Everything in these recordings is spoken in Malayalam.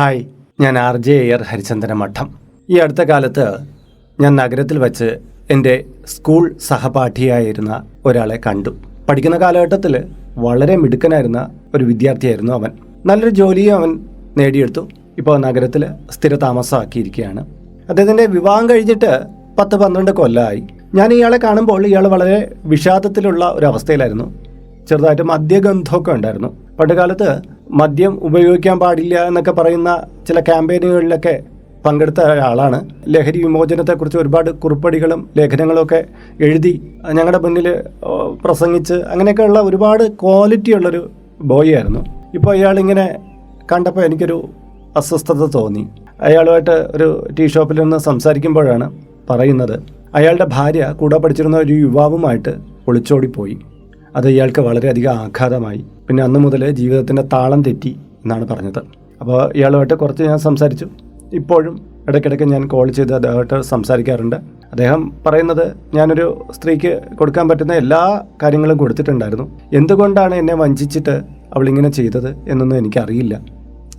ഹായ് ഞാൻ ആർ ജെ എയർ ഹരിചന്ദന മഠം. ഈ അടുത്ത കാലത്ത് ഞാൻ നഗരത്തിൽ വച്ച് എന്റെ സ്കൂൾ സഹപാഠിയായിരുന്ന ഒരാളെ കണ്ടു. പഠിക്കുന്ന കാലഘട്ടത്തിൽ വളരെ മിടുക്കനായിരുന്ന ഒരു വിദ്യാർത്ഥിയായിരുന്നു അവൻ. നല്ലൊരു ജോലിയും അവൻ നേടിയെടുത്തു. ഇപ്പോൾ നഗരത്തിൽ സ്ഥിര താമസമാക്കിയിരിക്കുകയാണ്. അദ്ദേഹത്തിന്റെ വിവാഹം കഴിഞ്ഞിട്ട് പത്ത് പന്ത്രണ്ട് കൊല്ലമായി ഞാൻ ഇയാളെ കാണുമ്പോൾ ഇയാൾ വളരെ വിഷാദത്തിലുള്ള ഒരു അവസ്ഥയിലായിരുന്നു. ചെറുതായിട്ട് മദ്യഗന്ധമൊക്കെ ഉണ്ടായിരുന്നു. പണ്ട് കാലത്ത് മദ്യം ഉപയോഗിക്കാൻ പാടില്ല എന്നൊക്കെ പറയുന്ന ചില ക്യാമ്പയിനുകളിലൊക്കെ പങ്കെടുത്ത ഒരാളാണ്. ലഹരി വിമോചനത്തെക്കുറിച്ച് ഒരുപാട് കുറിപ്പടികളും ലേഖനങ്ങളൊക്കെ എഴുതി ഞങ്ങളുടെ മുന്നിൽ പ്രസംഗിച്ച് അങ്ങനെയൊക്കെയുള്ള ഒരുപാട് ക്വാളിറ്റി ഉള്ളൊരു ബോയ് ആയിരുന്നു. ഇപ്പോൾ അയാളിങ്ങനെ കണ്ടപ്പോൾ എനിക്കൊരു അസ്വസ്ഥത തോന്നി. അയാളുമായിട്ട് ഒരു ടീ ഷോപ്പിൽ നിന്ന് സംസാരിക്കുമ്പോഴാണ് പറയുന്നത് അയാളുടെ ഭാര്യ കൂടെ പഠിച്ചിരുന്ന ഒരു യുവാവുമായിട്ട് ഒളിച്ചോടിപ്പോയി. അത് ഇയാൾക്ക് വളരെയധികം ആഘാതമായി. പിന്നെ അന്ന് മുതൽ ജീവിതത്തിന്റെ താളം തെറ്റി എന്നാണ് പറഞ്ഞത്. അപ്പോൾ ഇയാളുമായിട്ട് കുറച്ച് ഞാൻ സംസാരിച്ചു. ഇപ്പോഴും ഇടയ്ക്കിടയ്ക്ക് ഞാൻ കോൾ ചെയ്ത് അദ്ദേഹമായിട്ട് സംസാരിക്കാറുണ്ട്. അദ്ദേഹം പറയുന്നത് ഞാനൊരു സ്ത്രീക്ക് കൊടുക്കാൻ പറ്റുന്ന എല്ലാ കാര്യങ്ങളും കൊടുത്തിട്ടുണ്ടായിരുന്നു. എന്തുകൊണ്ടാണ് എന്നെ വഞ്ചിച്ചിട്ട് അവളിങ്ങനെ ചെയ്തത് എന്നൊന്നും എനിക്കറിയില്ല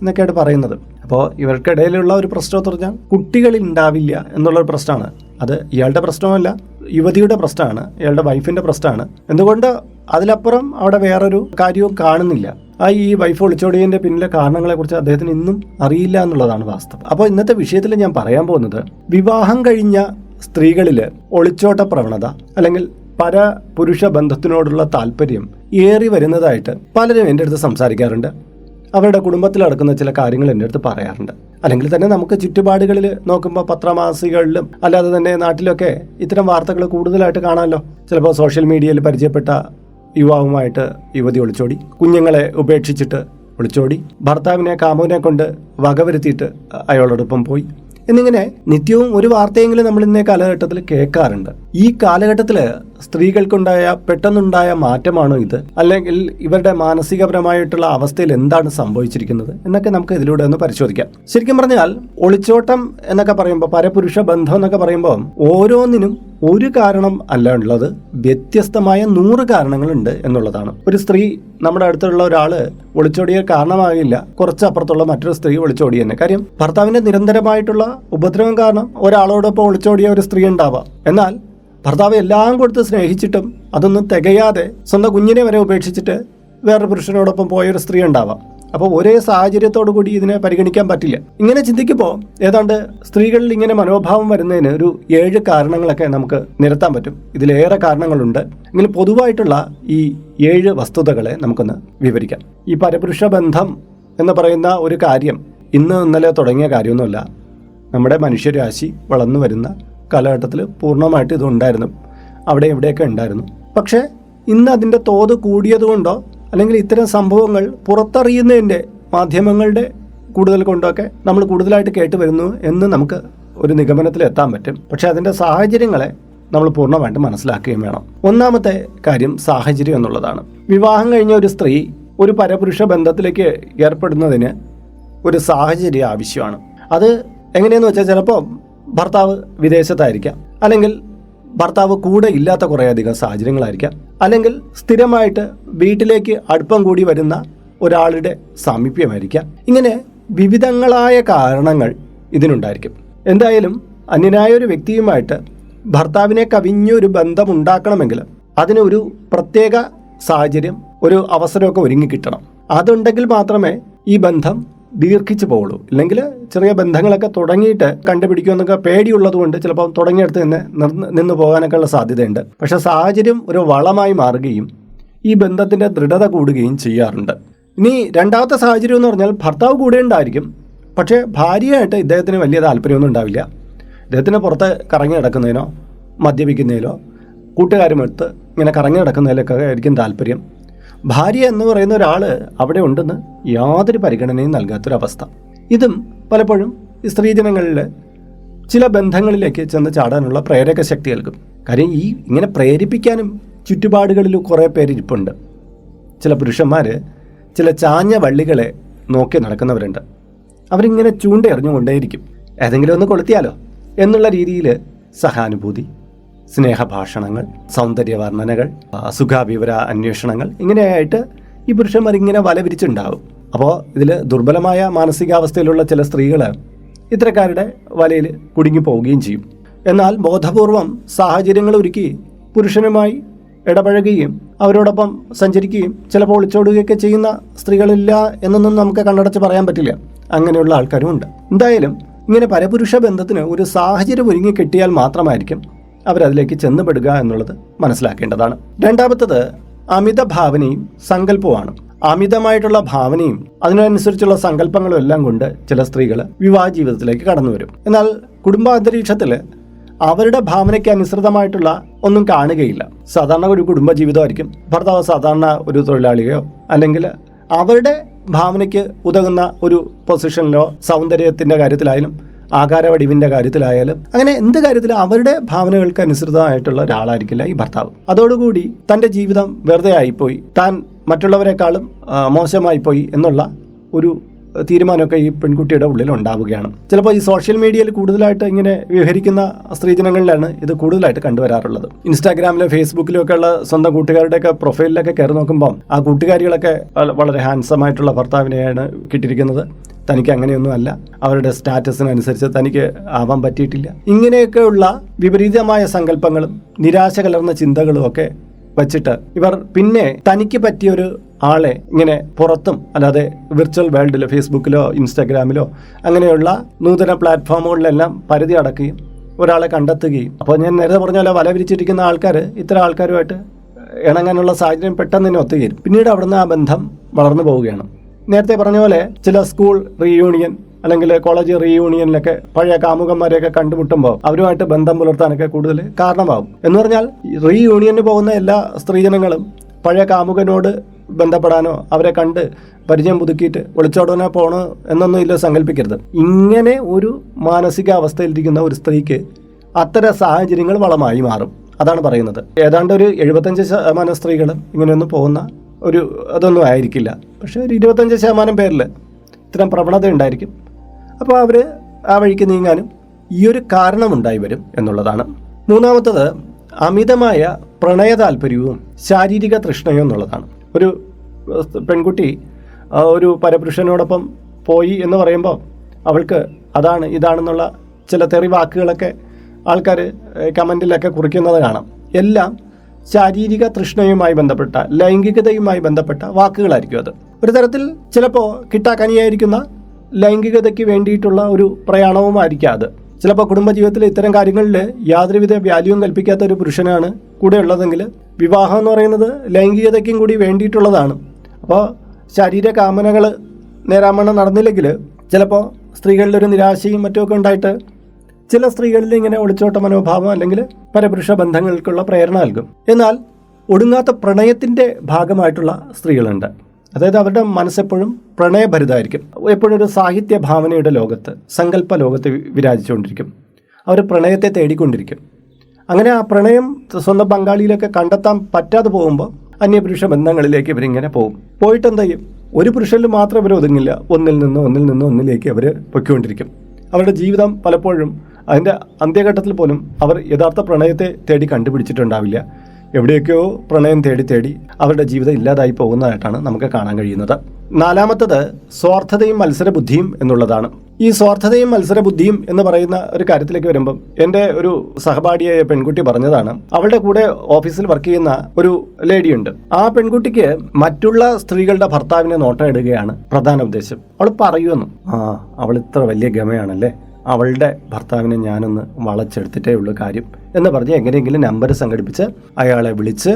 എന്നൊക്കെയാണ് പറയുന്നത്. അപ്പോൾ ഇവർക്കിടയിലുള്ള ഒരു പ്രശ്നം എന്ന് പറഞ്ഞാൽ കുട്ടികൾ ഉണ്ടാവില്ല എന്നുള്ളൊരു പ്രശ്നമാണ്. അത് ഇയാളുടെ പ്രശ്നമല്ല യുവതിയുടെ പ്രശ്നമാണ് ഇയാളുടെ വൈഫിന്റെ പ്രശ്നമാണ്. എന്തുകൊണ്ട് അതിലപ്പുറം അവിടെ വേറൊരു കാര്യവും കാണുന്നില്ല. ആ ഈ വൈഫ് ഒളിച്ചോടിയതിന്റെ പിന്നിലെ കാരണങ്ങളെക്കുറിച്ച് അദ്ദേഹത്തിന് ഇന്നും അറിയില്ല എന്നുള്ളതാണ് വാസ്തവം. അപ്പോൾ ഇന്നത്തെ വിഷയത്തിൽ ഞാൻ പറയാൻ പോകുന്നത് വിവാഹം കഴിഞ്ഞ സ്ത്രീകളിൽ ഒളിച്ചോട്ട പ്രവണത അല്ലെങ്കിൽ പര പുരുഷ ബന്ധത്തിനോടുള്ള താല്പര്യം ഏറി വരുന്നതായിട്ട് പലരും എന്റെ അടുത്ത് സംസാരിക്കാറുണ്ട്. അവരുടെ കുടുംബത്തിൽ നടക്കുന്ന ചില കാര്യങ്ങൾ എന്റെ അടുത്ത് പറയാറുണ്ട്. അല്ലെങ്കിൽ തന്നെ നമുക്ക് ചുറ്റുപാടുകളിൽ നോക്കുമ്പോൾ പത്രമാസികളിലും അല്ലാതെ തന്നെ നാട്ടിലൊക്കെ ഇത്തരം വാർത്തകൾ കൂടുതലായിട്ട് കാണാമല്ലോ. ചിലപ്പോൾ സോഷ്യൽ മീഡിയയിൽ പരിചയപ്പെട്ട യുവാവുമായിട്ട് യുവതി ഒളിച്ചോടി കുഞ്ഞുങ്ങളെ ഉപേക്ഷിച്ചിട്ട് ഒളിച്ചോടി ഭർത്താവിനെ കാമുവിനെ കൊണ്ട് വകവരുത്തിയിട്ട് അയാളോടൊപ്പം പോയി. എന്നിങ്ങനെ നിത്യവും ഒരു വാർത്തയെങ്കിലും നമ്മൾ ഇന്നേ കാലഘട്ടത്തിൽ കേൾക്കാറുണ്ട്. ഈ കാലഘട്ടത്തിൽ സ്ത്രീകൾക്കുണ്ടായ പെട്ടെന്നുണ്ടായ മാറ്റമാണോ ഇത്? അല്ലെങ്കിൽ ഇവരുടെ മാനസികപരമായിട്ടുള്ള അവസ്ഥയിൽ എന്താണ് സംഭവിച്ചിരിക്കുന്നത്? എന്നൊക്കെ നമുക്ക് ഇതിലൂടെ ഒന്ന് പരിശോധിക്കാം. ശരിക്കും പറഞ്ഞാൽ ഒളിച്ചോട്ടം എന്നൊക്കെ പറയുമ്പോൾ പരപുരുഷ ബന്ധം എന്നൊക്കെ പറയുമ്പോൾ ഓരോന്നിനും ഒരു കാരണം അല്ല ഉള്ളത് വ്യത്യസ്തമായ നൂറ് കാരണങ്ങളുണ്ട് എന്നുള്ളതാണ്. ഒരു സ്ത്രീ നമ്മുടെ അടുത്തുള്ള ഒരാൾ ഒളിച്ചോടിയ കാരണമാകില്ല. കുറച്ചപ്പുറത്തുള്ള മറ്റൊരു സ്ത്രീ ഒളിച്ചോടി തന്നെ. കാര്യം ഭർത്താവിന്റെ നിരന്തരമായിട്ടുള്ള ഉപദ്രവം കാരണം ഒരാളോടൊപ്പം ഒളിച്ചോടിയ ഒരു സ്ത്രീ ഉണ്ടാവാം. എന്നാൽ ഭർത്താവ് എല്ലാം കൊടുത്ത് സ്നേഹിച്ചിട്ടും അതൊന്നും തികയാതെ സ്വന്തം കുഞ്ഞിനെ വരെ ഉപേക്ഷിച്ചിട്ട് വേറൊരു പുരുഷനോടൊപ്പം പോയ ഒരു സ്ത്രീ ഉണ്ടാവാം. അപ്പോൾ ഒരേ സാഹചര്യത്തോടു കൂടി ഇതിനെ പരിഗണിക്കാൻ പറ്റില്ല. ഇങ്ങനെ ചിന്തിക്കുമ്പോൾ ഏതാണ്ട് സ്ത്രീകളിൽ ഇങ്ങനെ മനോഭാവം വരുന്നതിന് ഒരു ഏഴ് കാരണങ്ങളൊക്കെ നമുക്ക് നിരത്താൻ പറ്റും. ഇതിലേറെ കാരണങ്ങളുണ്ട്. എങ്കിലും പൊതുവായിട്ടുള്ള ഈ ഏഴ് വസ്തുതകളെ നമുക്കൊന്ന് വിവരിക്കാം. ഈ പരപുരുഷ ബന്ധം എന്ന് പറയുന്ന ഒരു കാര്യം ഇന്ന് ഇന്നലെ തുടങ്ങിയ കാര്യമൊന്നുമല്ല. നമ്മുടെ മനുഷ്യരാശി വളർന്നു വരുന്ന കാലഘട്ടത്തിൽ പൂർണമായിട്ട് ഇതുണ്ടായിരുന്നു. അവിടെ എവിടെയൊക്കെ ഉണ്ടായിരുന്നു. പക്ഷേ ഇന്ന് അതിന്റെ തോത് കൂടിയതുകൊണ്ടോ അല്ലെങ്കിൽ ഇത്തരം സംഭവങ്ങൾ പുറത്തറിയുന്നതിന്റെ മാധ്യമങ്ങളുടെ കൂടുതൽ കൊണ്ടൊക്കെ നമ്മൾ കൂടുതലായിട്ട് കേട്ട് വരുന്നു എന്ന് നമുക്ക് ഒരു നിഗമനത്തിൽ എത്താൻ പറ്റും. പക്ഷേ അതിന്റെ സാഹചര്യങ്ങളെ നമ്മൾ പൂർണമായിട്ട് മനസ്സിലാക്കുകയും വേണം. ഒന്നാമത്തെ കാര്യം സാഹചര്യം എന്നുള്ളതാണ്. വിവാഹം കഴിഞ്ഞ ഒരു സ്ത്രീ ഒരു പരപുരുഷ ബന്ധത്തിലേക്ക് ഏർപ്പെടുന്നതിന് ഒരു സാഹചര്യം ആവശ്യമാണ്. അത് എങ്ങനെയെന്ന് വെച്ചാൽ ചിലപ്പോൾ ഭർത്താവ് വിദേശത്തായിരിക്കാം. അല്ലെങ്കിൽ ഭർത്താവ് കൂടെ ഇല്ലാത്ത കുറേയധികം സാഹചര്യങ്ങളായിരിക്കാം. അല്ലെങ്കിൽ സ്ഥിരമായിട്ട് വീട്ടിലേക്ക് അടുപ്പം കൂടി വരുന്ന ഒരാളുടെ സാമീപ്യമായിരിക്കാം. ഇങ്ങനെ വിവിധങ്ങളായ കാരണങ്ങൾ ഇതിനുണ്ടായിരിക്കും. എന്തായാലും അന്യനായ ഒരു വ്യക്തിയുമായിട്ട് ഭർത്താവിനെ കവിഞ്ഞൊരു ബന്ധം ഉണ്ടാക്കണമെങ്കിൽ അതിന് ഒരു പ്രത്യേക സാഹചര്യം ഒരു അവസരമൊക്കെ ഒരുങ്ങി കിട്ടണം. അതുണ്ടെങ്കിൽ മാത്രമേ ഈ ബന്ധം ദീർഘിച്ചു പോകുള്ളൂ ഇല്ലെങ്കിൽ ചെറിയ ബന്ധങ്ങളൊക്കെ തുടങ്ങിയിട്ട് കണ്ടുപിടിക്കുമെന്നൊക്കെ പേടിയുള്ളത് കൊണ്ട് ചിലപ്പോൾ തുടങ്ങിയെടുത്ത് തന്നെ നിന്ന് പോകാനൊക്കെ ഉള്ള സാധ്യതയുണ്ട്. പക്ഷെ സാഹചര്യം ഒരു വളമായി മാറുകയും ഈ ബന്ധത്തിന്റെ ദൃഢത കൂടുകയും ചെയ്യാറുണ്ട്. ഇനി രണ്ടാമത്തെ സാഹചര്യം എന്ന് പറഞ്ഞാൽ ഭർത്താവ് കൂടെ ഉണ്ടായിരിക്കും. പക്ഷേ ഭാര്യയായിട്ട് ഇദ്ദേഹത്തിന് വലിയ താല്പര്യമൊന്നും ഉണ്ടാവില്ല. ഇദ്ദേഹത്തിന് പുറത്ത് കറങ്ങി നടക്കുന്നതിനോ മദ്യപിക്കുന്നതിലോ കൂട്ടുകാരുമൊത്ത് ഇങ്ങനെ കറങ്ങി നടക്കുന്നതിലൊക്കെ ആയിരിക്കും താല്പര്യം. ഭാര്യ എന്ന് പറയുന്ന ഒരാൾ അവിടെ ഉണ്ടെന്ന് യാതൊരു പരിഗണനയും നൽകാത്തൊരവസ്ഥ. ഇതും പലപ്പോഴും സ്ത്രീജനങ്ങളിൽ ചില ബന്ധങ്ങളിലേക്ക് ചെന്ന് ചാടാനുള്ള പ്രേരക ശക്തി നൽകും. കാര്യം ഈ ഇങ്ങനെ പ്രേരിപ്പിക്കാനും ചുറ്റുപാടുകളിൽ കുറേ പേരിരിപ്പുണ്ട് ചില പുരുഷന്മാർ ചില ചാഞ്ഞ വള്ളികളെ നോക്കി നടക്കുന്നവരുണ്ട്. അവരിങ്ങനെ ചൂണ്ടയെറിഞ്ഞുകൊണ്ടേയിരിക്കും. ഏതെങ്കിലും ഒന്ന് കൊളുത്തിയാലോ എന്നുള്ള രീതിയിൽ സഹാനുഭൂതി സ്നേഹഭാഷണങ്ങൾ സൗന്ദര്യ വർണനകൾ സുഖാവിവര അന്വേഷണങ്ങൾ ഇങ്ങനെയായിട്ട് ഈ പുരുഷന്മാർ ഇങ്ങനെ വല വിരിച്ചുണ്ടാവും. അപ്പോൾ ഇതിൽ ദുർബലമായ മാനസികാവസ്ഥയിലുള്ള ചില സ്ത്രീകൾ ഇത്തരക്കാരുടെ വലയിൽ കുടുങ്ങി പോവുകയും ചെയ്യും. എന്നാൽ ബോധപൂർവം സാഹചര്യങ്ങൾ ഒരുക്കി പുരുഷനുമായി ഇടപഴകുകയും അവരോടൊപ്പം സഞ്ചരിക്കുകയും ചിലപ്പോൾ ഒളിച്ചോടുകയൊക്കെ ചെയ്യുന്ന സ്ത്രീകളില്ല എന്നൊന്നും നമുക്ക് കണ്ണടച്ച് പറയാൻ പറ്റില്ല. അങ്ങനെയുള്ള ആൾക്കാരും ഉണ്ട്. എന്തായാലും ഇങ്ങനെ പരപുരുഷ ബന്ധത്തിന് ഒരു സാഹചര്യം ഒരുങ്ങി കിട്ടിയാൽ മാത്രമായിരിക്കും അവരതിലേക്ക് ചെന്നുപെടുക എന്നുള്ളത് മനസ്സിലാക്കേണ്ടതാണ്. രണ്ടാമത്തത് അമിത ഭാവനയും സങ്കല്പവുമാണ്. അമിതമായിട്ടുള്ള ഭാവനയും അതിനനുസരിച്ചുള്ള സങ്കല്പങ്ങളും എല്ലാം കൊണ്ട് ചില സ്ത്രീകൾ വിവാഹ ജീവിതത്തിലേക്ക് കടന്നു വരും എന്നാൽ കുടുംബാന്തരീക്ഷത്തിൽ അവരുടെ ഭാവനയ്ക്ക് അനുസൃതമായിട്ടുള്ള ഒന്നും കാണുകയില്ല. സാധാരണ ഒരു കുടുംബ ജീവിതമായിരിക്കും ഭർത്താവ് സാധാരണ ഒരു തൊഴിലാളിയോ അല്ലെങ്കിൽ അവരുടെ ഭാവനയ്ക്ക് ഉതകുന്ന ഒരു പൊസിഷനിലോ സൗന്ദര്യത്തിന്റെ കാര്യത്തിലായാലും ആകാരവടിവിന്റെ കാര്യത്തിലായാലും അങ്ങനെ എന്ത് കാര്യത്തിലും അവരുടെ ഭാവനകൾക്ക് അനുസൃതമായിട്ടുള്ള ഒരാളായിരിക്കില്ല ഈ ഭർത്താവ്. അതോടുകൂടി തന്റെ ജീവിതം വെറുതെ ആയിപ്പോയി. താൻ മറ്റുള്ളവരെക്കാളും മോശമായി മോശമായിപ്പോയി എന്നുള്ള ഒരു തീരുമാനമൊക്കെ ഈ പെൺകുട്ടിയുടെ ഉള്ളിൽ ഉണ്ടാവുകയാണ് ചിലപ്പോൾ ഈ സോഷ്യൽ മീഡിയയിൽ കൂടുതലായിട്ട് ഇങ്ങനെ വിവരിക്കുന്ന സ്ത്രീജനങ്ങളിലാണ് ഇത് കൂടുതലായിട്ട് കണ്ടുവരാറുള്ളത്. ഇൻസ്റ്റാഗ്രാമിലും ഫേസ്ബുക്കിലും ഒക്കെ ഉള്ള സ്വന്തം കൂട്ടുകാരുടെയൊക്കെ പ്രൊഫൈലിലൊക്കെ കയറി നോക്കുമ്പോൾ ആ കൂട്ടുകാരികളൊക്കെ വളരെ ഹാൻസം ആയിട്ടുള്ള ഭർത്താവിനെയാണ് കിട്ടിയിരിക്കുന്നത്. തനിക്ക് അങ്ങനെയൊന്നുമല്ല. അവരുടെ സ്റ്റാറ്റസിനനുസരിച്ച് തനിക്ക് ആവാൻ പറ്റിയിട്ടില്ല. ഇങ്ങനെയൊക്കെയുള്ള വിപരീതമായ സങ്കല്പങ്ങളും നിരാശ കലർന്ന ചിന്തകളും ഒക്കെ വച്ചിട്ട് ഇവർ പിന്നെ തനിക്ക് പറ്റിയൊരു ആളെ ഇങ്ങനെ പുറത്തും അല്ലാതെ വിർച്വൽ വേൾഡിലോ ഫേസ്ബുക്കിലോ ഇൻസ്റ്റാഗ്രാമിലോ അങ്ങനെയുള്ള നൂതന പ്ലാറ്റ്ഫോമുകളിലെല്ലാം പരിധി അടക്കുകയും ഒരാളെ കണ്ടെത്തുകയും. അപ്പോൾ ഞാൻ നേരത്തെ പറഞ്ഞ പോലെ വല വിരിച്ചിരിക്കുന്ന ആൾക്കാർ ഇത്തരം ആൾക്കാരുമായിട്ട് ഇണങ്ങാനുള്ള സാഹചര്യം പെട്ടെന്ന് തന്നെ ഒത്തുകയും പിന്നീട് അവിടുന്ന് ആ ബന്ധം വളർന്നു പോവുകയാണ്. നേരത്തെ പറഞ്ഞ പോലെ ചില സ്കൂൾ റീയൂണിയൻ അല്ലെങ്കിൽ കോളേജ് റീയൂണിയനിലൊക്കെ പഴയ കാമുകന്മാരെയൊക്കെ കണ്ടുമുട്ടുമ്പോൾ അവരുമായിട്ട് ബന്ധം പുലർത്താനൊക്കെ കൂടുതൽ കാരണമാകും. എന്ന് പറഞ്ഞാൽ റീയൂണിയന് പോകുന്ന എല്ലാ സ്ത്രീജനങ്ങളും പഴയ കാമുകനോട് ബന്ധപ്പെടാനോ അവരെ കണ്ട് പരിചയം പുതുക്കിയിട്ട് ഒളിച്ചോടനെ പോണോ എന്നൊന്നും ഇല്ല സങ്കല്പിക്കരുത്. ഇങ്ങനെ ഒരു മാനസികാവസ്ഥയിലിരിക്കുന്ന ഒരു സ്ത്രീക്ക് അത്തരം സാഹചര്യങ്ങൾ വളമായി മാറും. അതാണ് പറയുന്നത്. ഏതാണ്ട് ഒരു എഴുപത്തഞ്ച് ശതമാനം സ്ത്രീകളും ഇങ്ങനെയൊന്നും പോകുന്ന ഒരു അതൊന്നും ആയിരിക്കില്ല. പക്ഷേ ഒരു ഇരുപത്തഞ്ച് ശതമാനം പേരിൽ ഇത്തരം പ്രവണത ഉണ്ടായിരിക്കും. അപ്പോൾ അവർ ആ വഴിക്ക് നീങ്ങാനും ഈ ഒരു കാരണമുണ്ടായി വരും എന്നുള്ളതാണ്. മൂന്നാമത്തത് അമിതമായ പ്രണയ താല്പര്യവും ശാരീരിക തൃഷ്ണയും എന്നുള്ളതാണ്. ഒരു പെൺകുട്ടി ഒരു പരപുരുഷനോടൊപ്പം പോയി എന്ന് പറയുമ്പോൾ അവൾക്ക് അതാണ് ഇതാണെന്നുള്ള ചില തെറി വാക്കുകളൊക്കെ ആൾക്കാർ കമന്റിലൊക്കെ കുറിക്കുന്നത് കാണാം. എല്ലാം ശാരീരിക തൃഷ്ണയുമായി ബന്ധപ്പെട്ട ലൈംഗികതയുമായി ബന്ധപ്പെട്ട വാക്കുകളായിരിക്കും അത്. ഒരു തരത്തിൽ ചിലപ്പോൾ കിട്ടാക്കനിയായിരിക്കുന്ന ലൈംഗികതയ്ക്ക് വേണ്ടിയിട്ടുള്ള ഒരു പ്രയാണവുമായിരിക്കാം അത്. ചിലപ്പോൾ കുടുംബജീവിതത്തിൽ ഇത്തരം കാര്യങ്ങളിൽ യാതൊരുവിധ വാല്യൂവും കൽപ്പിക്കാത്ത ഒരു പുരുഷനാണ് കൂടെ ഉള്ളതെങ്കിൽ വിവാഹം എന്ന് പറയുന്നത് ലൈംഗികതയ്ക്കും കൂടി വേണ്ടിയിട്ടുള്ളതാണ്. അപ്പോൾ ശരീര കാമനകൾ നേരാമണ്ണം നടന്നില്ലെങ്കിൽ ചിലപ്പോൾ സ്ത്രീകളിലൊരു നിരാശയും മറ്റുമൊക്കെ ഉണ്ടായിട്ട് ചില സ്ത്രീകളിൽ ഇങ്ങനെ ഒളിച്ചോട്ട മനോഭാവം അല്ലെങ്കിൽ പരപുരുഷ ബന്ധങ്ങൾക്കുള്ള പ്രേരണ നൽകും. എന്നാൽ ഒടുങ്ങാത്ത പ്രണയത്തിന്റെ ഭാഗമായിട്ടുള്ള സ്ത്രീകളുണ്ട്. അതായത് അവരുടെ മനസ്സെപ്പോഴും പ്രണയഭരിതായിരിക്കും എപ്പോഴും ഒരു സാഹിത്യ ഭാവനയുടെ ലോകത്ത് സങ്കല്പ ലോകത്ത് വിരാജിച്ചുകൊണ്ടിരിക്കും. അവർ പ്രണയത്തെ തേടിക്കൊണ്ടിരിക്കും. അങ്ങനെ ആ പ്രണയം സ്വന്തം പങ്കാളിയിലൊക്കെ കണ്ടെത്താൻ പറ്റാതെ പോകുമ്പോൾ അന്യപുരുഷ ബന്ധങ്ങളിലേക്ക് ഇവരിങ്ങനെ പോകും. പോയിട്ട് എന്ത് ചെയ്യും? ഒരു പുരുഷനിൽ മാത്രം ഇവർ ഒതുങ്ങില്ല ഒന്നിൽ നിന്ന് ഒന്നിൽ നിന്ന് ഒന്നിലേക്ക് അവർ പൊയ്ക്കൊണ്ടിരിക്കും. അവരുടെ ജീവിതം പലപ്പോഴും അതിന്റെ അന്ത്യഘട്ടത്തിൽ പോലും അവർ യഥാർത്ഥ പ്രണയത്തെ തേടി കണ്ടുപിടിച്ചിട്ടുണ്ടാവില്ല. എവിടെയൊക്കെയോ പ്രണയം തേടി തേടി അവരുടെ ജീവിതം ഇല്ലാതായി പോകുന്നതായിട്ടാണ് നമുക്ക് കാണാൻ കഴിയുന്നത്. നാലാമത്തത് സ്വാർത്ഥതയും മത്സരബുദ്ധിയും എന്നുള്ളതാണ്. ഈ സ്വാർത്ഥതയും മത്സരബുദ്ധിയും എന്ന് പറയുന്ന ഒരു കാര്യത്തിലേക്ക് വരുമ്പം എന്റെ ഒരു സഹപാഠിയായ പെൺകുട്ടി പറഞ്ഞതാണ് അവളുടെ കൂടെ ഓഫീസിൽ വർക്ക് ചെയ്യുന്ന ഒരു ലേഡിയുണ്ട്. ആ പെൺകുട്ടിക്ക് മറ്റുള്ള സ്ത്രീകളുടെ ഭർത്താവിനെ നോട്ടം ഇടുകയാണ് പ്രധാന ഉദ്ദേശം. അവൾ പറയുമെന്നും ആ അവൾ ഇത്ര വലിയ ഗമയാണല്ലേ? അവളുടെ ഭർത്താവിനെ ഞാനൊന്ന് വളച്ചെടുത്തിട്ടേ ഉള്ളൂ കാര്യം എന്ന് പറഞ്ഞ് എങ്ങനെയെങ്കിലും നമ്പർ സംഘടിപ്പിച്ച് അയാളെ വിളിച്ച്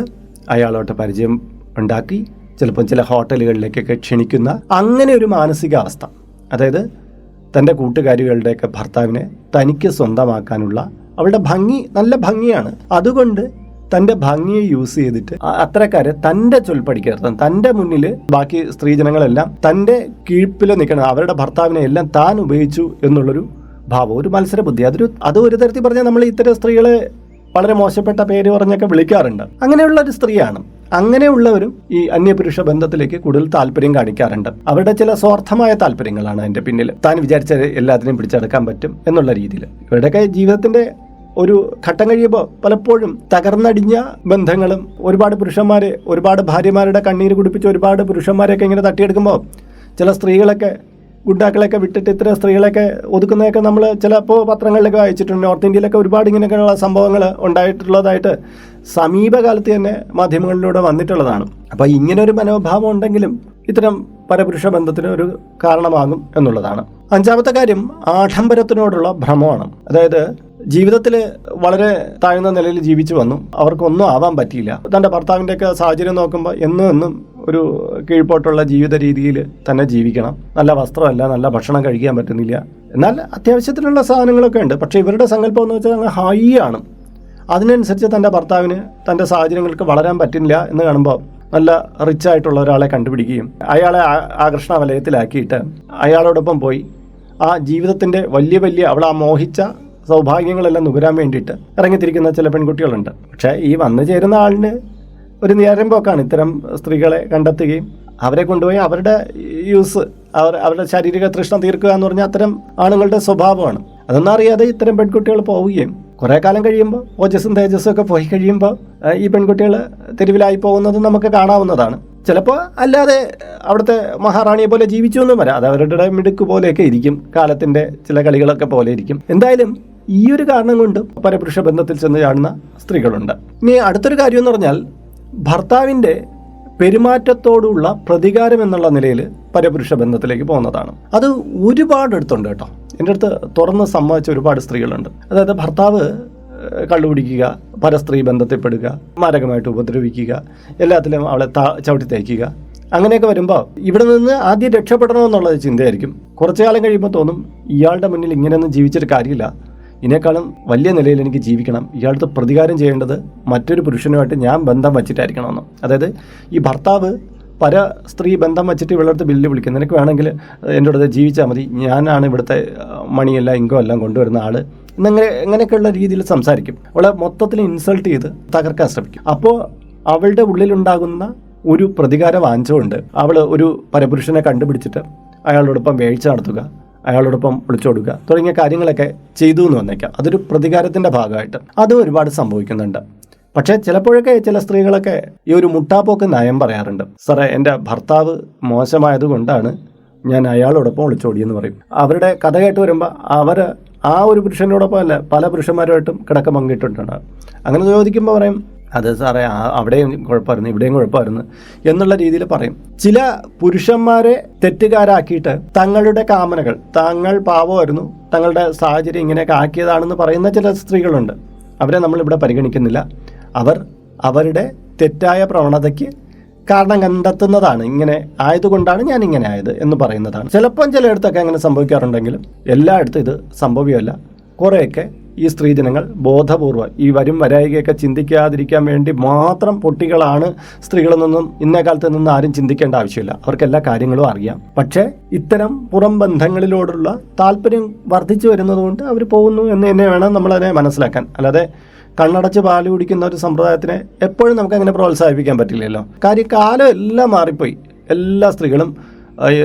അയാളോട്ട് പരിചയം ഉണ്ടാക്കി ചിലപ്പം ചില ഹോട്ടലുകളിലേക്കൊക്കെ ക്ഷണിക്കുന്ന അങ്ങനെ ഒരു മാനസികാവസ്ഥ. അതായത് തന്റെ കൂട്ടുകാരികളുടെയൊക്കെ ഭർത്താവിനെ തനിക്ക് സ്വന്തമാക്കാനുള്ള അവളുടെ ഭംഗി നല്ല ഭംഗിയാണ്. അതുകൊണ്ട് തന്റെ ഭംഗിയെ യൂസ് ചെയ്തിട്ട് അത്രക്കാരെ തന്റെ ചൊൽപ്പടിക്കരുത്. തന്റെ മുന്നിൽ ബാക്കി സ്ത്രീജനങ്ങളെല്ലാം തന്റെ കീഴ്പ്പിൽ നിൽക്കണം. അവരുടെ ഭർത്താവിനെ എല്ലാം താൻ ഉപയോഗിച്ചു എന്നുള്ളൊരു ഭാവം ഒരു മത്സര ബുദ്ധി അതൊരു അത് ഒരു തരത്തിൽ പറഞ്ഞാൽ നമ്മൾ ഇത്തരം സ്ത്രീകളെ വളരെ മോശപ്പെട്ട പേര് പറഞ്ഞൊക്കെ വിളിക്കാറുണ്ട്. അങ്ങനെയുള്ള ഒരു സ്ത്രീയാണ്. അങ്ങനെയുള്ളവരും ഈ അന്യപുരുഷ ബന്ധത്തിലേക്ക് കൂടുതൽ താല്പര്യം കാണിക്കാറുണ്ട്. അവരുടെ ചില സ്വാർത്ഥമായ താല്പര്യങ്ങളാണ് അതിന്റെ പിന്നിൽ. താൻ വിചാരിച്ച എല്ലാത്തിനെയും പിടിച്ചെടുക്കാൻ പറ്റും എന്നുള്ള രീതിയിൽ. ഇവരുടെയൊക്കെ ജീവിതത്തിന്റെ ഒരു ഘട്ടം കഴിയുമ്പോൾ പലപ്പോഴും തകർന്നടിഞ്ഞ ബന്ധങ്ങളും ഒരുപാട് പുരുഷന്മാരെ ഒരുപാട് ഭാര്യമാരുടെ കണ്ണീര് കുടിപ്പിച്ച് ഒരുപാട് പുരുഷന്മാരെയൊക്കെ ഇങ്ങനെ തട്ടിയെടുക്കുമ്പോൾ ചില സ്ത്രീകളൊക്കെ ഗുണ്ടാക്കളെയൊക്കെ വിട്ടിട്ട് ഇത്ര സ്ത്രീകളെയൊക്കെ ഒതുക്കുന്നതൊക്കെ നമ്മൾ ചിലപ്പോൾ പത്രങ്ങളിലൊക്കെ വായിച്ചിട്ടുണ്ട്. നോർത്ത് ഇന്ത്യയിലൊക്കെ ഒരുപാട് ഇങ്ങനെയൊക്കെയുള്ള സംഭവങ്ങൾ ഉണ്ടായിട്ടുള്ളതായിട്ട് സമീപകാലത്ത് തന്നെ മാധ്യമങ്ങളിലൂടെ വന്നിട്ടുള്ളതാണ്. അപ്പോൾ ഇങ്ങനെ ഒരു മനോഭാവം ഉണ്ടെങ്കിലും ഇത്തരം പരപുരുഷ ബന്ധത്തിന് ഒരു കാരണമാകും എന്നുള്ളതാണ്. അഞ്ചാമത്തെ കാര്യം ആഡംബരത്തിനോടുള്ള ഭ്രമമാണ്. അതായത് ജീവിതത്തിൽ വളരെ താഴ്ന്ന നിലയിൽ ജീവിച്ചു വന്നു. അവർക്കൊന്നും ആവാൻ പറ്റിയില്ല. തന്റെ ഭർത്താവിന്റെയൊക്കെ സാഹചര്യം നോക്കുമ്പോൾ എന്നും എന്നും ഒരു കീഴ്പോട്ടുള്ള ജീവിത രീതിയിൽ തന്നെ ജീവിക്കണം. നല്ല വസ്ത്രമല്ല നല്ല ഭക്ഷണം കഴിക്കാൻ പറ്റുന്നില്ല. എന്നാൽ അത്യാവശ്യത്തിനുള്ള സാധനങ്ങളൊക്കെ ഉണ്ട്. പക്ഷേ ഇവരുടെ സങ്കല്പം എന്ന് വെച്ചാൽ അങ്ങ് ഹൈ ആണ്. അതിനനുസരിച്ച് തന്റെ ഭർത്താവിന് തന്റെ സാഹചര്യങ്ങൾക്ക് വളരാൻ പറ്റുന്നില്ല എന്ന് കാണുമ്പോൾ നല്ല റിച്ച് ആയിട്ടുള്ള ഒരാളെ കണ്ടുപിടിക്കുകയും അയാളെ ആകർഷണ വലയത്തിലാക്കിയിട്ട് അയാളോടൊപ്പം പോയി ആ ജീവിതത്തിന്റെ വലിയ വലിയ അവൾ ആ മോഹിച്ച സൗഭാഗ്യങ്ങളെല്ലാം നുകരാൻ വേണ്ടിയിട്ട് ഇറങ്ങിത്തിരിക്കുന്ന ചില പെൺകുട്ടികളുണ്ട്. പക്ഷേ ഈ വന്നു ചേരുന്ന ആളിന് ഒരു നേരമ്പോക്കാണ് ഇത്തരം സ്ത്രീകളെ കണ്ടെത്തുകയും അവരെ കൊണ്ടുപോയി അവരുടെ യൂസ് അവർ അവരുടെ ശാരീരിക തൃഷ്ണ തീർക്കുക എന്ന് പറഞ്ഞാൽ അത്തരം ആളുകളുടെ സ്വഭാവമാണ്. അതൊന്നും അറിയാതെ ഇത്തരം പെൺകുട്ടികൾ പോവുകയും കുറേ കാലം കഴിയുമ്പോൾ ഓജസ്സും തേജസ്സും ഒക്കെ പോയി കഴിയുമ്പോൾ ഈ പെൺകുട്ടികൾ തെരുവിലായി പോകുന്നത് നമുക്ക് കാണാവുന്നതാണ്. ചിലപ്പോൾ അല്ലാതെ അവിടുത്തെ മഹാറാണിയെ പോലെ ജീവിച്ചു എന്നും വരാം. അത് അവരുടെ മിടുക്ക് പോലെയൊക്കെ ഇരിക്കും. കാലത്തിന്റെ ചില കളികളൊക്കെ പോലെ ഇരിക്കും. എന്തായാലും ഈ ഒരു കാരണം കൊണ്ട് പരപുരുഷ ബന്ധത്തിൽ ചെന്ന് ചാടുന്ന സ്ത്രീകളുണ്ട്. ഇനി അടുത്തൊരു കാര്യം എന്ന് പറഞ്ഞാൽ ഭർത്താവിന്റെ പെരുമാറ്റത്തോടുള്ള പ്രതികാരം എന്നുള്ള നിലയിൽ പരപുരുഷ ബന്ധത്തിലേക്ക് പോകുന്നതാണ്. അത് ഒരുപാട് അടുത്തുണ്ട് കേട്ടോ. എന്റെ അടുത്ത് തുറന്ന് സമ്മതിച്ച ഒരുപാട് സ്ത്രീകളുണ്ട്. അതായത് ഭർത്താവ് കള്ളുപിടിക്കുക പരസ്ത്രീ ബന്ധത്തിൽപ്പെടുക മാരകമായിട്ട് ഉപദ്രവിക്കുക എല്ലാത്തിലും അവളെ ചവിട്ടി തേക്കുക അങ്ങനെയൊക്കെ വരുമ്പോൾ ഇവിടെ നിന്ന് ആദ്യം രക്ഷപ്പെടണമെന്നുള്ള ചിന്തയായിരിക്കും. കുറച്ചു കാലം കഴിയുമ്പോൾ തോന്നും ഇയാളുടെ മുന്നിൽ ഇങ്ങനെയൊന്നും ജീവിച്ചിട്ട് കാര്യമില്ല. ഇതിനേക്കാളും വലിയ നിലയിൽ എനിക്ക് ജീവിക്കണം. ഇയാളുടെ പ്രതികാരം ചെയ്യേണ്ടത് മറ്റൊരു പുരുഷനുമായിട്ട് ഞാൻ ബന്ധം വച്ചിട്ടായിരിക്കണമെന്ന്. അതായത് ഈ ഭർത്താവ് പര സ്ത്രീ ബന്ധം വെച്ചിട്ട് ഇവളടുത്ത് ബില്ല് വിളിക്കും. നിനക്ക് വേണമെങ്കിൽ എന്റെ അടുത്ത് ജീവിച്ചാൽ മതി. ഞാനാണ് ഇവിടുത്തെ മണിയല്ല ഇങ്കോ എല്ലാം കൊണ്ടുവരുന്ന ആൾ എന്നങ്ങനെ എങ്ങനെയൊക്കെയുള്ള രീതിയിൽ സംസാരിക്കും. അവളെ മൊത്തത്തിൽ ഇൻസൾട്ട് ചെയ്ത് തകർക്കാൻ ശ്രമിക്കും. അപ്പോൾ അവളുടെ ഉള്ളിലുണ്ടാകുന്ന ഒരു പ്രതികാര വാഞ്ചമുണ്ട് അവൾ ഒരു പരപുരുഷനെ കണ്ടുപിടിച്ചിട്ട് അയാളോടൊപ്പം വേഴ്ച നടത്തുക. അയാളോടൊപ്പം വിളിച്ചു കൊടുക്കുക. തുടങ്ങിയ കാര്യങ്ങളൊക്കെ ചെയ്തു എന്ന് വന്നേക്കാം. അതൊരു പ്രതികാരത്തിന്റെ ഭാഗമായിട്ട്. അതും ഒരുപാട് സംഭവിക്കുന്നുണ്ട്. പക്ഷേ ചിലപ്പോഴൊക്കെ ചില സ്ത്രീകളൊക്കെ ഈ ഒരു മുട്ടാപ്പോക്ക് നയം പറയാറുണ്ട്. സാറേ എന്റെ ഭർത്താവ് മോശമായതുകൊണ്ടാണ് ഞാൻ അയാളോടൊപ്പം ഒളിച്ചോടിയെന്ന് പറയും. അവരുടെ കഥ കേട്ട് വരുമ്പോൾ അവർ ആ ഒരു പുരുഷനോടൊപ്പം അല്ല പല പുരുഷന്മാരുമായിട്ടും കിടക്ക പങ്കിട്ടിട്ടുണ്ട്. അങ്ങനെ ചോദിക്കുമ്പോൾ പറയും അത് സാറേ അവിടെയും കുഴപ്പമായിരുന്നു ഇവിടെയും കുഴപ്പമായിരുന്നു എന്നുള്ള രീതിയിൽ പറയും. ചില പുരുഷന്മാരെ തെറ്റുകാരാക്കിയിട്ട് തങ്ങളുടെ കാമനകൾ തങ്ങൾ പാവമായിരുന്നു തങ്ങളുടെ സാഹചര്യം ഇങ്ങനെയൊക്കെ ആക്കിയതാണെന്ന് പറയുന്ന ചില സ്ത്രീകളുണ്ട്. അവരെ നമ്മളിവിടെ പരിഗണിക്കുന്നില്ല. അവർ അവരുടെ തെറ്റായ പ്രവണതയ്ക്ക് കാരണം കണ്ടെത്തുന്നതാണ്. ഇങ്ങനെ ആയതുകൊണ്ടാണ് ഞാൻ ഇങ്ങനെ ആയത് എന്ന് പറയുന്നതാണ്. ചിലപ്പം ചിലയിടത്തൊക്കെ അങ്ങനെ സംഭവിക്കാറുണ്ടെങ്കിലും എല്ലായിടത്തും ഇത് സംഭവ്യമല്ല കുറേയൊക്കെ ഈ സ്ത്രീജനങ്ങൾ ബോധപൂർവം ഈ വരും വരായികയൊക്കെ ചിന്തിക്കാതിരിക്കാൻ വേണ്ടി മാത്രം പൊട്ടികളാണ് സ്ത്രീകളെന്നൊന്നും ഇന്നേ കാലത്ത് നിന്ന് ആരും ചിന്തിക്കേണ്ട ആവശ്യമില്ല. അവർക്ക് എല്ലാ കാര്യങ്ങളും അറിയാം. പക്ഷേ ഇത്തരം പുറം ബന്ധങ്ങളിലോടുള്ള താല്പര്യം വർദ്ധിച്ചു വരുന്നതുകൊണ്ട് അവർ പോകുന്നു എന്ന് തന്നെ വേണം നമ്മളതിനെ മനസ്സിലാക്കാൻ. അല്ലാതെ കണ്ണടച്ച് പാൽ കുടിക്കുന്ന ഒരു സമ്പ്രദായത്തിനെ എപ്പോഴും നമുക്ക് അങ്ങനെ പ്രോത്സാഹിപ്പിക്കാൻ പറ്റില്ലല്ലോ. കാര്യം കാലം എല്ലാം മാറിപ്പോയി. എല്ലാ സ്ത്രീകളും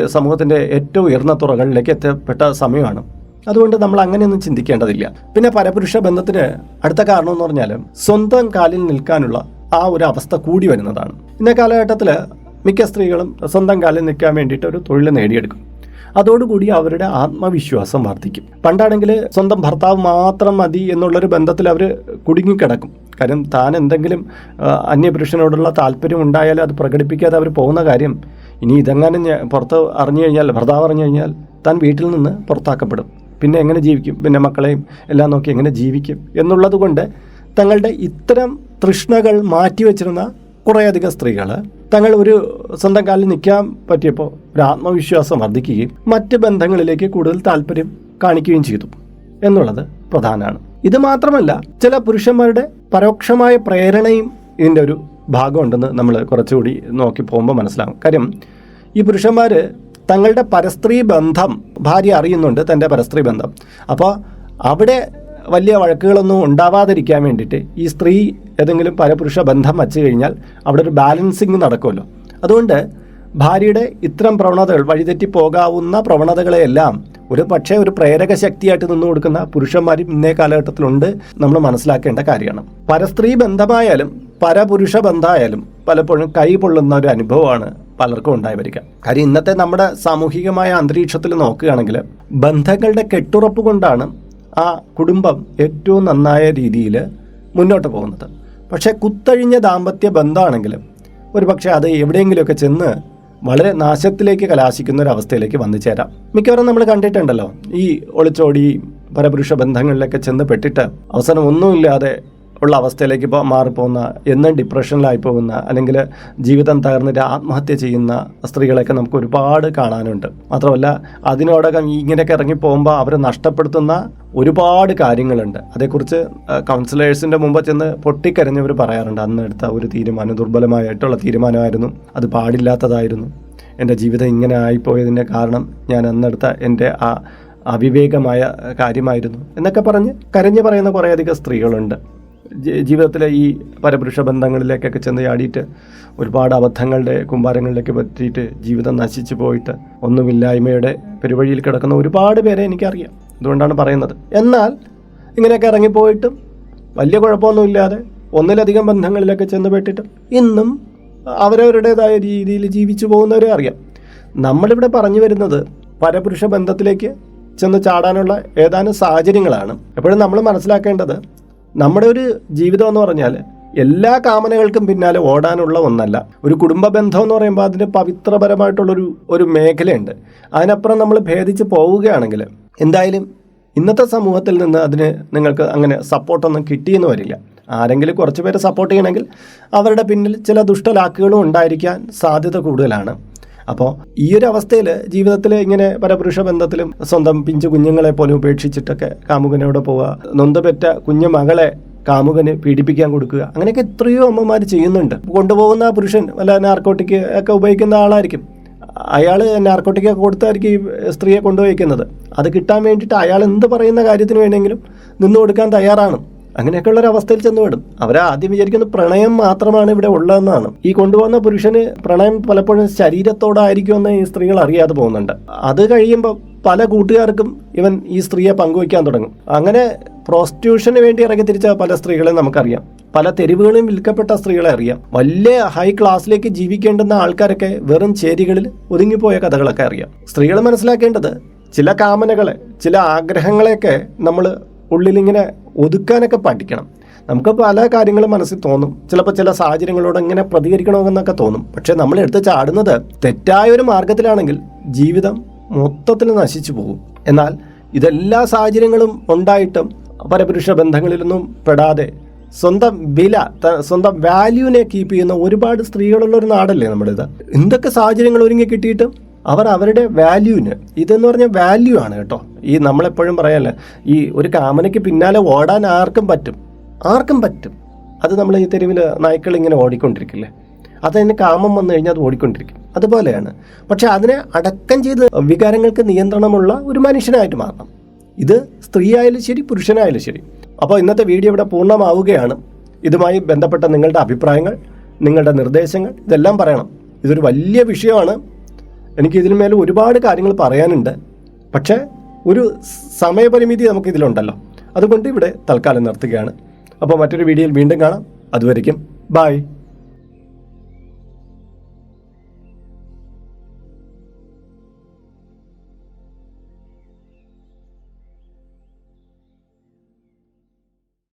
സമൂഹത്തിന്റെ ഏറ്റവും ഉയർന്ന തുറകളിലേക്ക് എത്തപ്പെട്ട സമയമാണ്. അതുകൊണ്ട് നമ്മൾ അങ്ങനെയൊന്നും ചിന്തിക്കേണ്ടതില്ല. പിന്നെ പരപുരുഷ ബന്ധത്തിന് അടുത്ത കാരണം എന്ന് പറഞ്ഞാൽ സ്വന്തം കാലിൽ നിൽക്കാനുള്ള ആ ഒരു അവസ്ഥ കൂടി വരുന്നതാണ്. ഇന്ന കാലഘട്ടത്തിൽ മിക്ക സ്ത്രീകളും സ്വന്തം കാലിൽ നിൽക്കാൻ വേണ്ടിയിട്ട് ഒരു തൊഴിൽ നേടിയെടുക്കും. അതോടുകൂടി അവരുടെ ആത്മവിശ്വാസം വർദ്ധിക്കും. പണ്ടാണെങ്കിൽ സ്വന്തം ഭർത്താവ് മാത്രം മതി എന്നുള്ളൊരു ബന്ധത്തിൽ അവർ കുടുങ്ങിക്കിടക്കും. കാര്യം താൻ എന്തെങ്കിലും അന്യപുരുഷനോടുള്ള താല്പര്യം ഉണ്ടായാലും അത് പ്രകടിപ്പിക്കാതെ അവർ പോകുന്ന കാര്യം ഇനി ഇതെങ്ങാനും പുറത്ത് അറിഞ്ഞു കഴിഞ്ഞാൽ ഭർത്താവ് അറിഞ്ഞു കഴിഞ്ഞാൽ താൻ വീട്ടിൽ നിന്ന് പുറത്താക്കപ്പെടും. പിന്നെ എങ്ങനെ ജീവിക്കും? പിന്നെ മക്കളെയും എല്ലാം നോക്കി എങ്ങനെ ജീവിക്കും? എന്നുള്ളത് കൊണ്ട് തങ്ങളുടെ ഇത്തരം തൃഷ്ണകൾ മാറ്റിവെച്ചിരുന്ന കുറേയധികം സ്ത്രീകൾ തങ്ങൾ ഒരു സ്വന്തം കാലിൽ നിൽക്കാൻ പറ്റിയപ്പോൾ ഒരു ആത്മവിശ്വാസം വർദ്ധിക്കുകയും മറ്റ് ബന്ധങ്ങളിലേക്ക് കൂടുതൽ താല്പര്യം കാണിക്കുകയും ചെയ്തു എന്നുള്ളത് പ്രധാനമാണ്. ഇത് മാത്രമല്ല ചില പുരുഷന്മാരുടെ പരോക്ഷമായ പ്രേരണയും ഇതിന്റെ ഒരു ഭാഗമുണ്ടെന്ന് നമ്മൾ കുറച്ചുകൂടി നോക്കി പോകുമ്പോൾ മനസ്സിലാകും. കാര്യം ഈ പുരുഷന്മാർ തങ്ങളുടെ പരസ്ത്രീ ബന്ധം ഭാര്യ അറിയുന്നുണ്ട് തന്റെ പരസ്ത്രീ ബന്ധം. അപ്പോൾ അവിടെ വലിയ വഴക്കുകളൊന്നും ഉണ്ടാവാതിരിക്കാൻ വേണ്ടിയിട്ട് ഈ സ്ത്രീ ഏതെങ്കിലും പരപുരുഷ ബന്ധം വച്ചു കഴിഞ്ഞാൽ അവിടെ ഒരു ബാലൻസിങ് നടക്കുമല്ലോ. അതുകൊണ്ട് ഭാര്യയുടെ ഇത്തരം പ്രവണതകൾ വഴിതെറ്റി പോകാവുന്ന പ്രവണതകളെയെല്ലാം ഒരു പക്ഷേ ഒരു പ്രേരക ശക്തിയായിട്ട് നിന്നു കൊടുക്കുന്ന പുരുഷന്മാരും ഇന്നേ കാലഘട്ടത്തിലുണ്ട് നമ്മൾ മനസ്സിലാക്കേണ്ട കാര്യമാണ്. പരസ്ത്രീ ബന്ധമായാലും പരപുരുഷ ബന്ധമായാലും പലപ്പോഴും കൈ പൊള്ളുന്ന ഒരു അനുഭവമാണ് പലർക്കും ഉണ്ടായി വരിക കാര്യം ഇന്നത്തെ നമ്മുടെ സാമൂഹികമായ അന്തരീക്ഷത്തിൽ നോക്കുകയാണെങ്കിൽ ബന്ധങ്ങളുടെ കെട്ടുറപ്പ് കൊണ്ടാണ് ആ കുടുംബം ഏറ്റവും നന്നായ രീതിയിൽ മുന്നോട്ട് പോകുന്നത്. പക്ഷേ കുത്തഴിഞ്ഞ ദാമ്പത്യ ബന്ധമാണെങ്കിൽ ഒരു പക്ഷേ അത് എവിടെയെങ്കിലുമൊക്കെ ചെന്ന് വളരെ നാശത്തിലേക്ക് കലാശിക്കുന്ന ഒരു അവസ്ഥയിലേക്ക് വന്നു ചേരാം. മിക്കവാറും നമ്മൾ കണ്ടിട്ടുണ്ടല്ലോ ഈ ഒളിച്ചോടി പരപുരുഷ ബന്ധങ്ങളിലൊക്കെ ചെന്ന് പെട്ടിട്ട് അവസാനം ഒന്നുമില്ലാതെ ഉള്ള അവസ്ഥയിലേക്ക് ഇപ്പോൾ മാറിപ്പോകുന്ന എന്നും ഡിപ്രഷനിലായി പോകുന്ന അല്ലെങ്കിൽ ജീവിതം തകർന്നിട്ട് ആത്മഹത്യ ചെയ്യുന്ന സ്ത്രീകളെയൊക്കെ നമുക്ക് ഒരുപാട് കാണാനുണ്ട്. മാത്രമല്ല അതിനോടകം ഇങ്ങനെയൊക്കെ ഇറങ്ങി പോകുമ്പോൾ അവരെ നഷ്ടപ്പെടുത്തുന്ന ഒരുപാട് കാര്യങ്ങളുണ്ട്. അതേക്കുറിച്ച് കൗൺസിലേഴ്സിന്റെ മുമ്പ് ചെന്ന് പൊട്ടിക്കരഞ്ഞവർ പറയാറുണ്ട്. അന്ന് എടുത്ത ഒരു തീരുമാനം ദുർബലമായിട്ടുള്ള തീരുമാനമായിരുന്നു. അത് പാടില്ലാത്തതായിരുന്നു. എന്റെ ജീവിതം ഇങ്ങനെ ആയിപ്പോയതിന്റെ കാരണം ഞാൻ അന്നെടുത്ത എന്റെ ആ അവിവേകമായ കാര്യമായിരുന്നു. എന്നൊക്കെ പറഞ്ഞ് കരഞ്ഞു പറയുന്ന കുറേയധികം സ്ത്രീകളുണ്ട്. ജീവിതത്തിലെ ഈ പരപുരുഷ ബന്ധങ്ങളിലേക്കൊക്കെ ചെന്ന് ചാടിയിട്ട് ഒരുപാട് അബദ്ധങ്ങളുടെ കുമ്പാരങ്ങളിലേക്ക് പറ്റിയിട്ട് ജീവിതം നശിച്ചു പോയിട്ട് ഒന്നുമില്ലായ്മയുടെ പെരുവഴിയിൽ കിടക്കുന്ന ഒരുപാട് പേരെ എനിക്കറിയാം. അതുകൊണ്ടാണ് പറയുന്നത്. എന്നാൽ ഇങ്ങനെയൊക്കെ ഇറങ്ങിപ്പോയിട്ടും വലിയ കുഴപ്പമൊന്നുമില്ലാതെ ഒന്നിലധികം ബന്ധങ്ങളിലൊക്കെ ചെന്ന് പെട്ടിട്ടും ഇന്നും അവരവരുടേതായ രീതിയിൽ ജീവിച്ചു പോകുന്നവരെ അറിയാം. നമ്മളിവിടെ പറഞ്ഞു വരുന്നത് പരപുരുഷ ബന്ധത്തിലേക്ക് ചെന്ന് ചാടാനുള്ള ഏതാനും സാഹചര്യങ്ങളാണ്. എപ്പോഴും നമ്മൾ മനസ്സിലാക്കേണ്ടത് നമ്മുടെ ഒരു ജീവിതം എന്ന് പറഞ്ഞാൽ എല്ലാ കാമനകൾക്കും പിന്നാലെ ഓടാനുള്ള ഒന്നല്ല. ഒരു കുടുംബ ബന്ധം എന്ന് പറയുമ്പോൾ അതിന് പവിത്രപരമായിട്ടുള്ളൊരു ഒരു മേഖലയുണ്ട്. അതിനപ്പുറം നമ്മൾ ഭേദിച്ച് പോവുകയാണെങ്കിൽ എന്തായാലും ഇന്നത്തെ സമൂഹത്തിൽ നിന്ന് അതിന് നിങ്ങൾക്ക് അങ്ങനെ സപ്പോർട്ടൊന്നും കിട്ടിയെന്ന് വരില്ല. ആരെങ്കിലും കുറച്ച് പേര് സപ്പോർട്ട് ചെയ്യണമെങ്കിൽ അവരുടെ പിന്നിൽ ചില ദുഷ്ടലാക്കുകളും ഉണ്ടായിരിക്കാൻ സാധ്യത കൂടുതലാണ്. അപ്പോൾ ഈ ഒരു അവസ്ഥയിൽ ജീവിതത്തിൽ ഇങ്ങനെ പരപുരുഷ ബന്ധത്തിലും സ്വന്തം പിഞ്ചു കുഞ്ഞുങ്ങളെ പോലും ഉപേക്ഷിച്ചിട്ടൊക്കെ കാമുകനോട് പോവുക നൊന്തപെറ്റ കുഞ്ഞു മകളെ കാമുകന് പീഡിപ്പിക്കാൻ കൊടുക്കുക അങ്ങനെയൊക്കെ എത്രയോ അമ്മമാർ ചെയ്യുന്നുണ്ട്. കൊണ്ടുപോകുന്ന പുരുഷൻ വല്ല നാർക്കോട്ടിക് ഒക്കെ ഉപയോഗിക്കുന്ന ആളായിരിക്കും. അയാൾ നാർക്കോട്ടിക് ഒക്കെ കൊടുത്തായിരിക്കും ഈ സ്ത്രീയെ കൊണ്ടുപോയിക്കുന്നത്. അത് കിട്ടാൻ വേണ്ടിയിട്ട് അയാൾ എന്ത് പറയുന്ന കാര്യത്തിന് വേണമെങ്കിലും നിന്ന് കൊടുക്കാൻ തയ്യാറാണ്. അങ്ങനെയൊക്കെയുള്ള ഒരു അവസ്ഥയിൽ ചെന്ന് വിടും അവർ ആദ്യം വിചാരിക്കുന്നത് പ്രണയം മാത്രമാണ് ഇവിടെ ഉള്ളതെന്നാണ്. ഈ കൊണ്ടുപോകുന്ന പുരുഷന് പ്രണയം പലപ്പോഴും ശരീരത്തോടായിരിക്കുമെന്ന് ഈ സ്ത്രീകൾ അറിയാതെ പോകുന്നുണ്ട്. അത് കഴിയുമ്പോൾ പല കൂട്ടുകാർക്കും ഇവൻ ഈ സ്ത്രീയെ പങ്കുവയ്ക്കാൻ തുടങ്ങും. അങ്ങനെ പ്രോസ്റ്റിറ്റ്യൂഷന് വേണ്ടി ഇറങ്ങി തിരിച്ച പല സ്ത്രീകളെ നമുക്കറിയാം. പല തെരുവുകളിലും വിൽക്കപ്പെട്ട സ്ത്രീകളെ അറിയാം. വലിയ ഹൈ ക്ലാസ്സിലേക്ക് ജീവിക്കേണ്ടുന്ന ആൾക്കാരൊക്കെ വെറും ചേരികളിൽ ഒതുങ്ങിപ്പോയ കഥകളൊക്കെ അറിയാം. സ്ത്രീകൾ മനസ്സിലാക്കേണ്ടത് ചില കാമനകളെ ചില ആഗ്രഹങ്ങളെയൊക്കെ നമ്മൾ ഉള്ളിലിങ്ങനെ ഒതുക്കാനൊക്കെ പഠിക്കണം. നമുക്ക് പല കാര്യങ്ങളും മനസ്സിൽ തോന്നും. ചിലപ്പോൾ ചില സാഹചര്യങ്ങളോട് എങ്ങനെ പ്രതികരിക്കണമെന്നൊക്കെ തോന്നും. പക്ഷേ നമ്മൾ എടുത്ത് ചാടുന്നത് തെറ്റായ ഒരു മാർഗത്തിലാണെങ്കിൽ ജീവിതം മൊത്തത്തിൽ നശിച്ചു പോകും. എന്നാൽ ഇതെല്ലാ സാഹചര്യങ്ങളും ഉണ്ടായിട്ടും പരപുരുഷ ബന്ധങ്ങളിലൊന്നും പെടാതെ സ്വന്തം വില സ്വന്തം വാല്യൂവിനെ കീപ്പ് ചെയ്യുന്ന ഒരുപാട് സ്ത്രീകളുള്ള ഒരു നാടല്ലേ നമ്മുടേത് എന്തൊക്കെ സാഹചര്യങ്ങൾ ഒരുങ്ങി കിട്ടിയിട്ടും അവർ അവരുടെ വാല്യൂവിന് ഇതെന്ന് പറഞ്ഞാൽ വാല്യൂ ആണ് കേട്ടോ. ഈ നമ്മളെപ്പോഴും പറയാല്ലേ ഈ ഒരു കാമനയ്ക്ക് പിന്നാലെ ഓടാൻ ആർക്കും പറ്റും. ആർക്കും പറ്റും. അത് നമ്മൾ ഈ തെരുവിൽ നായ്ക്കൾ ഇങ്ങനെ ഓടിക്കൊണ്ടിരിക്കില്ലേ? അതതിന് കാമം വന്നു കഴിഞ്ഞാൽ അത് ഓടിക്കൊണ്ടിരിക്കും. അതുപോലെയാണ്. പക്ഷെ അതിനെ അടക്കം ചെയ്ത് വികാരങ്ങൾക്ക് നിയന്ത്രണമുള്ള ഒരു മനുഷ്യനായിട്ട് മാറണം. ഇത് സ്ത്രീ ആയാലും ശരി പുരുഷനായാലും ശരി. അപ്പോൾ ഇന്നത്തെ വീഡിയോ ഇവിടെ പൂർണമാവുകയാണ്. ഇതുമായി ബന്ധപ്പെട്ട നിങ്ങളുടെ അഭിപ്രായങ്ങൾ നിങ്ങളുടെ നിർദ്ദേശങ്ങൾ ഇതെല്ലാം പറയണം. ഇതൊരു വലിയ വിഷയമാണ്. എനിക്ക് ഇതിന് മേലെ ഒരുപാട് കാര്യങ്ങൾ പറയാനുണ്ട്. പക്ഷേ ഒരു സമയപരിമിതി നമുക്ക് ഇതിലുണ്ടല്ലോ അതുകൊണ്ട് ഇവിടെ തൽക്കാലം നിർത്തുകയാണ്. അപ്പോൾ മറ്റൊരു വീഡിയോയിൽ വീണ്ടും കാണാം. അതുവരയ്ക്കും ബായ്